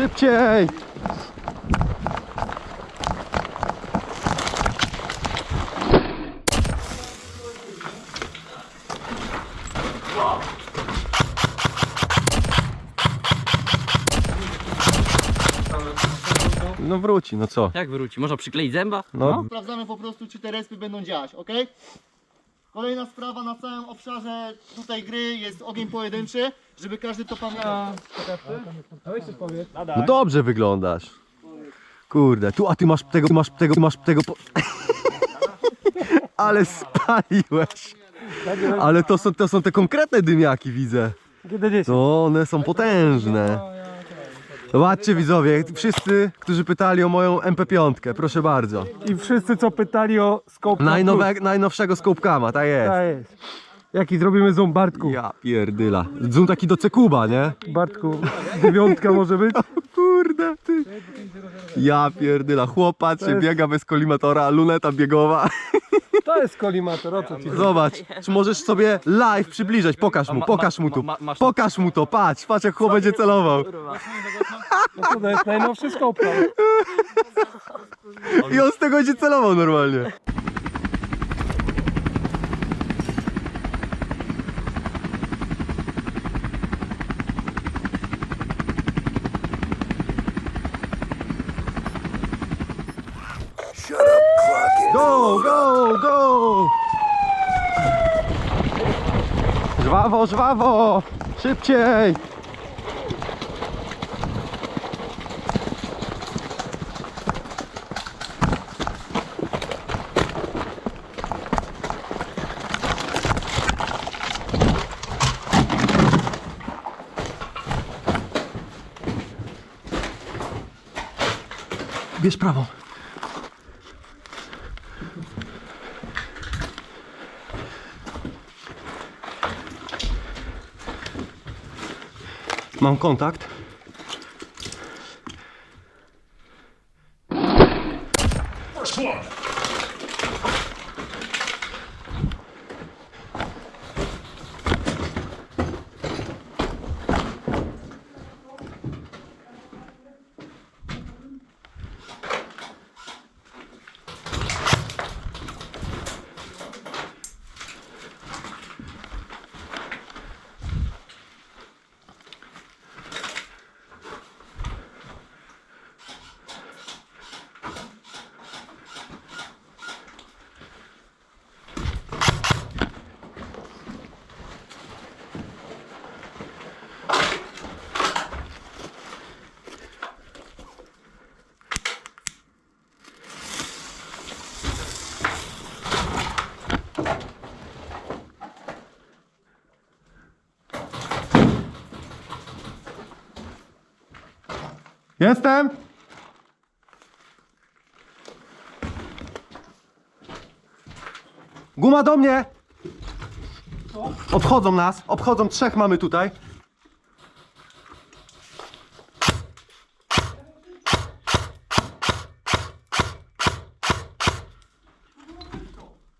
Szybciej! No wróci, no co? Jak wróci? Można przykleić zęba? No, Sprawdzamy po prostu, czy te respy będą działać, ok? Kolejna sprawa na całym obszarze tutaj gry jest ogień pojedynczy, żeby każdy to pamiętał. no dobrze wyglądasz. Kurde, tu, a ty masz tego, ty masz tego, ty masz tego. Po... Ale spaliłeś. Ale to są, to są te konkretne dymiaki, widzę. No, one są potężne. Zobaczcie widzowie, wszyscy, którzy pytali o moją MP5, proszę bardzo. I wszyscy co pytali o scope Najnowe, najnowszego Scopecama, tak jest. Tak jest. Jaki zrobimy zoom Bartku? Ja pierdyla. Zoom taki do Cekuba, nie? Bartku, dziewiątka może być? Kurde, ty. Ja pierdyla. Chłop patrzy, biega bez kolimatora, luneta biegowa. To jest kolimator, o co ci chodzi? Zobacz, czy możesz sobie live przybliżać, pokaż mu, pokaż mu to. Pokaż mu to, patrz, patrz jak chłop będzie celował. No to, jest najnowszy scope. I on z tego będzie celował normalnie. Go, go, go! Żwawo, żwawo! Szybciej! Bierz prawą. Mam kontakt. Jestem! Guma do mnie! Obchodzą nas, obchodzą, trzech mamy tutaj.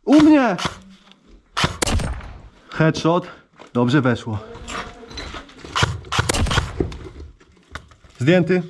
U mnie! Headshot. Dobrze weszło. Zdjęty.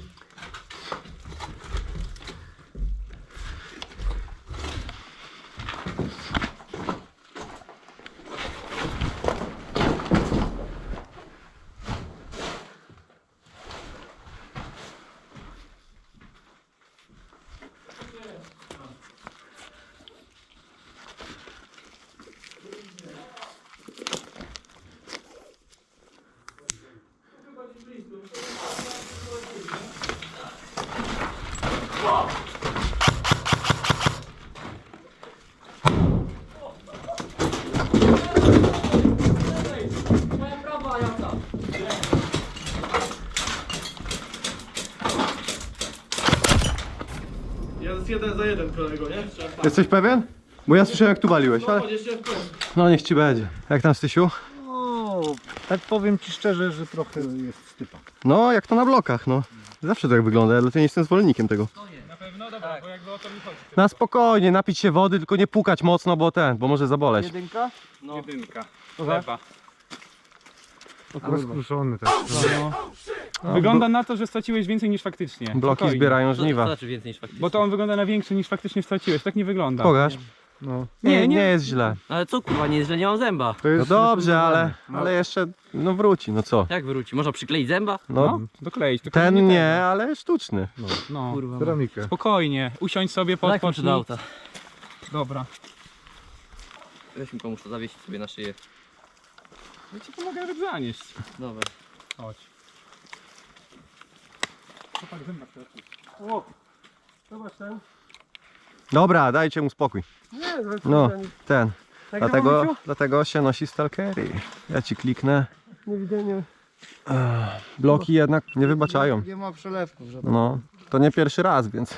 Jest kolego, nie? Trzeba Jesteś pewien? Bo ja słyszałem jak tu waliłeś, ale... w końcu. No niech ci będzie. Jak tam Stysiu? O, tak powiem ci szczerze, że trochę jest stypa. No jak to na blokach, no. Zawsze tak wygląda, ale ja nie jestem zwolennikiem tego. Na pewno, dobra, bo jakby o to mi chodzi. Na spokojnie, napić się wody, tylko nie pukać mocno, bo ten, bo może zaboleć. Jedynka? Jedynka. Lewa. Rozkruszony też. No. Wygląda na to, że straciłeś więcej niż faktycznie. Bloki Spokojnie. zbierają To, to żniwa. znaczy więcej niż faktycznie. Bo to on wygląda na większy niż faktycznie straciłeś. Tak nie wygląda. Pokaż. No. Nie, Nie, jest źle. Ale co kurwa, nie, że nie mam zęba. To No jest dobrze, ale, ale jeszcze no wróci, no co? Jak wróci? Można przykleić zęba? No No, dokleić. tylko ten ten. nie, ale sztuczny. No, Kurwa. Ceramikę. spokojnie. Usiądź sobie, Daj mi podpocznij. przed auta. Dobra. Weź mi pomóż to zawiesić sobie na szyję. Ja ci pomogę nawet zanieść. Dobra. Chodź. Chłopak zęba O, zobacz ten. Dobra, dajcie mu spokój. Nie, No, ten. Tak Dlatego, dlatego się nosi stalkery. Ja ci kliknę. Niewidzienie. Bloki jednak nie wybaczają. Nie ma przelewków żadnych. No, to nie pierwszy raz, więc.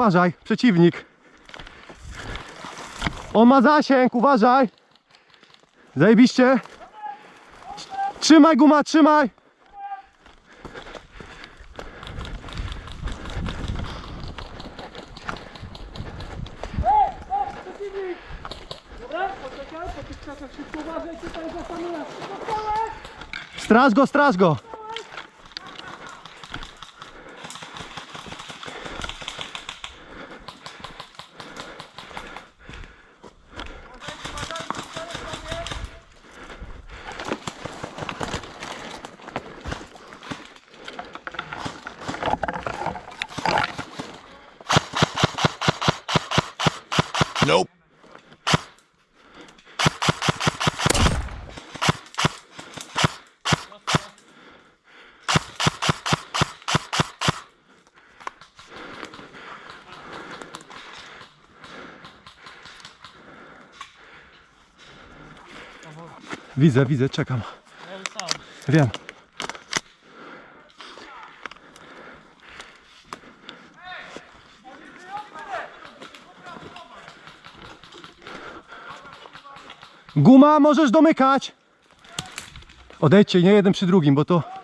Uważaj, przeciwnik. On ma zasięg, uważaj. Zajebiście. Trzymaj guma, trzymaj. Straż go, straż go. Widzę, widzę, czekam. Wiem. Guma, możesz domykać. Odejdźcie, nie jeden przy drugim, bo to...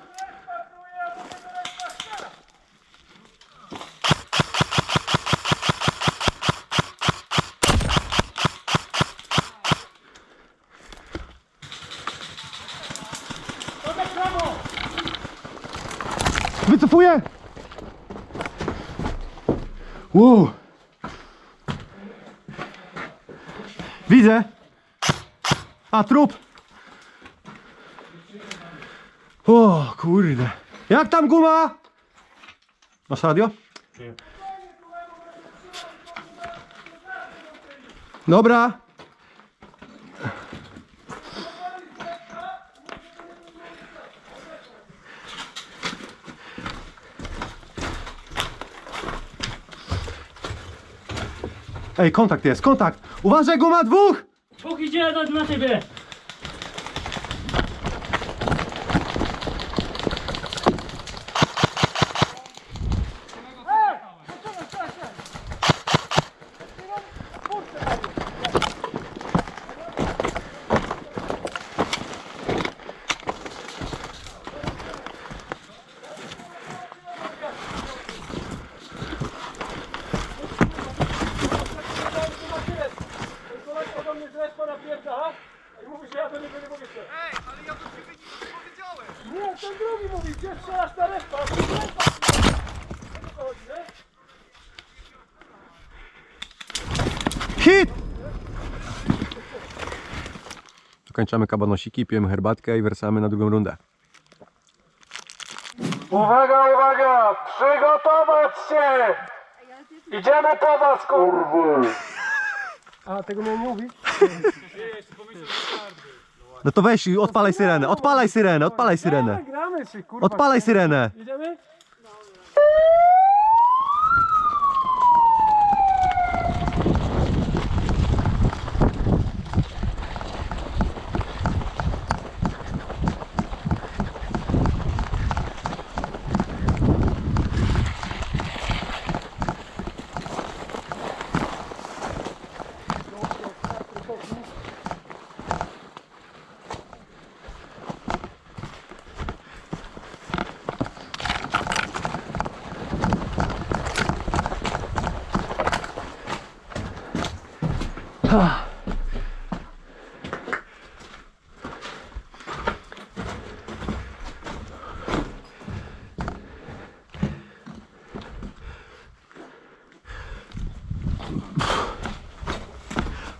A, trup. O, kurde. Jak tam guma? Masz radio? Dobra. Ej, kontakt jest, kontakt! Uważaj, guma dwóch! Dwóch idzie na ciebie! Kończymy kabanosiki, pijemy herbatkę i wersamy na drugą rundę. Uwaga, uwaga! Przygotować się! Idziemy po was, kurwy! A, tego miałem nie mówić? No to weź i odpalaj syrenę, odpalaj syrenę, odpalaj syrenę. Gramy się, kurwa. Odpalaj syrenę. Idziemy?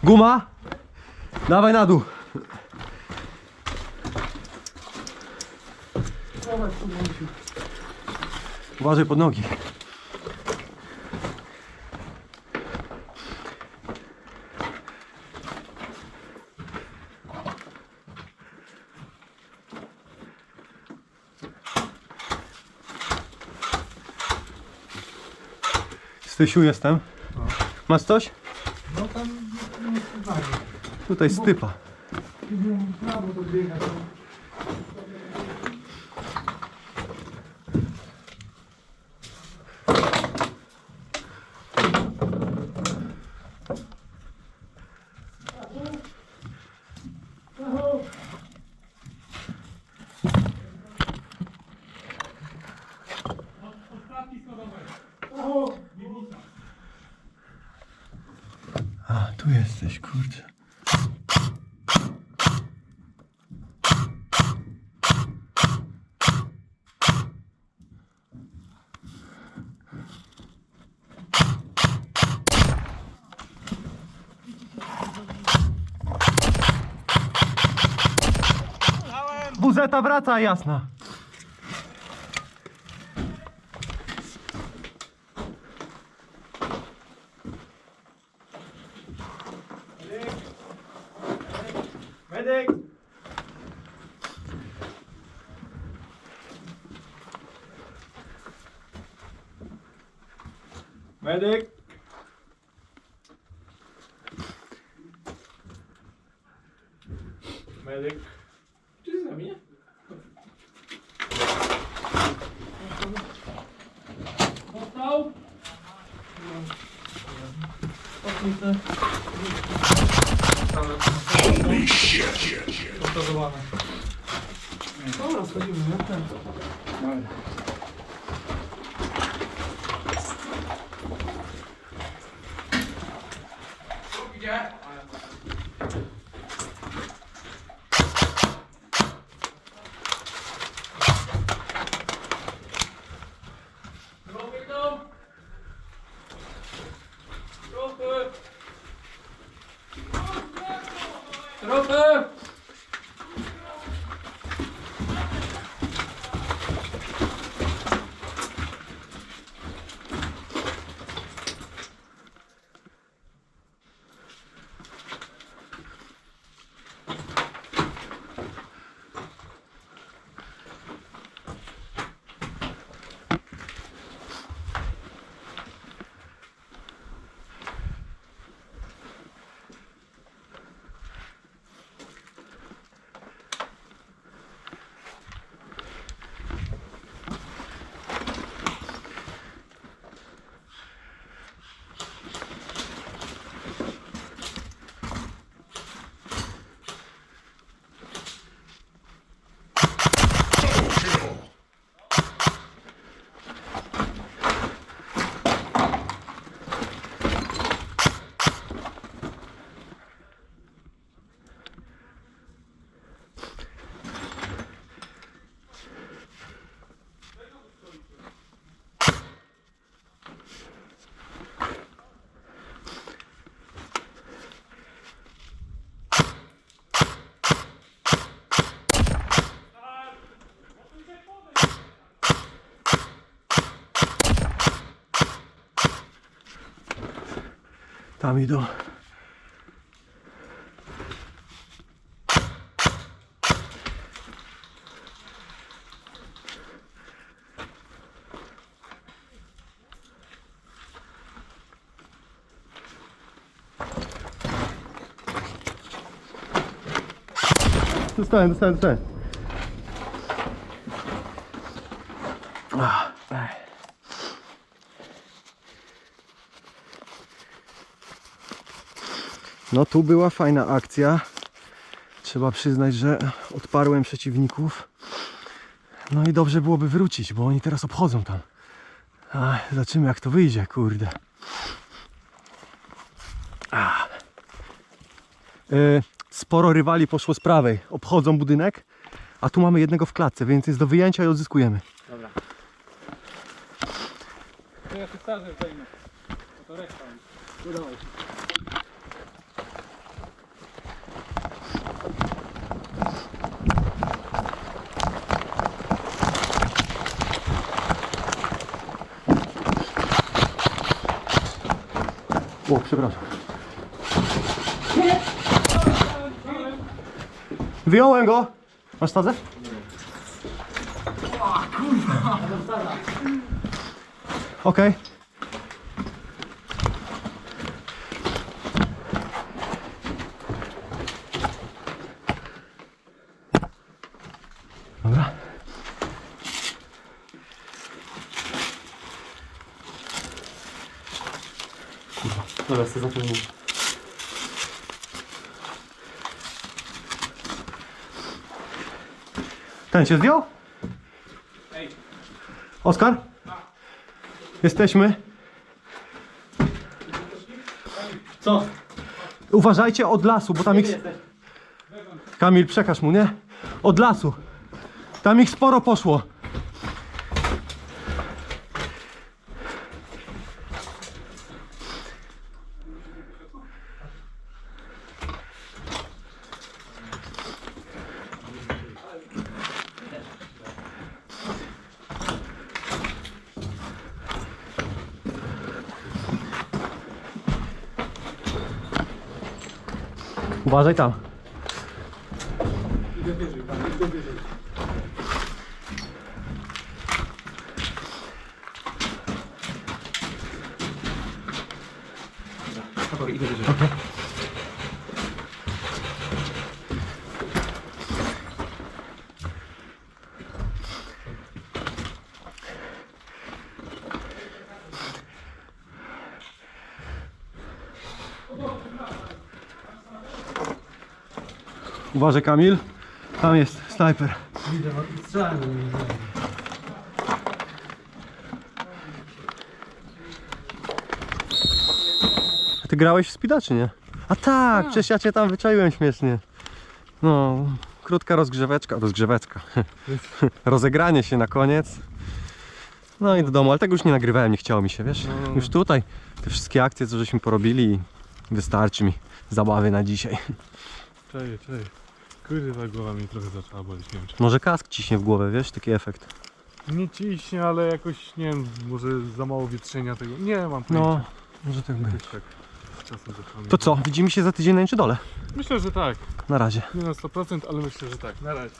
Guma? Dawaj na dół. Uważaj pod nogi. Stysiu jestem. Masz coś? Tutaj stypa. A, tu jesteś, kurczę. Buzeta wraca, jasna. Medyk! Medyk! Medyk. Czy z nami, Powtarzane. Dobra, schodzimy, nie? Dobra. Trochę! Tam idą. Dostałem, dostałem, dostałem. No tu była fajna akcja. Trzeba przyznać, że odparłem przeciwników. No i dobrze byłoby wrócić, bo oni teraz obchodzą tam. A, zobaczymy jak to wyjdzie, kurde. A. y, sporo rywali poszło z prawej. Obchodzą budynek, a tu mamy jednego w klatce, więc jest do wyjęcia i odzyskujemy. Dobra. To ja się starzę zajmę. To reszta. O, przepraszam. Wyjąłem go. Masz stazę? Okej. Dobra. Dobra, chcę zapomnieć. Ten się zdjął? Ej. Oskar? Jesteśmy. Co? Uważajcie od lasu, bo tam ich... Kamil, przekaż mu, nie? Od lasu. Tam ich sporo poszło. Uważaj tam. Dobra, Uważaj Kamil. Tam jest snajper. A ty grałeś w speeda czy nie? A tak, przecież ja cię tam wyczaiłem śmiesznie. No, krótka rozgrzeweczka, rozgrzeweczka. Rozegranie się na koniec. No i do domu, ale tego już nie nagrywałem, nie chciało mi się, wiesz? Już tutaj te wszystkie akcje, co żeśmy porobili, wystarczy mi zabawy na dzisiaj. Cześć, cześć. Kurwa, głowa mi trochę zaczęła boleć, nie wiem. Może kask ciśnie w głowę, wiesz, taki efekt. Nie ciśnie, ale jakoś, nie wiem, może za mało wietrzenia tego. Nie mam No, pojęcia. może tak być. Jakoś tak z czasem zaczęło mi To co, widzimy się za tydzień na czy dole? Myślę, że tak. Na razie. Nie na 100%, ale myślę, że tak. Na razie.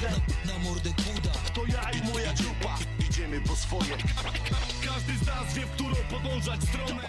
Na mordę kuda. To ja i moja grupa Idziemy po swoje. Każdy z nas wie, w którą podążać stronę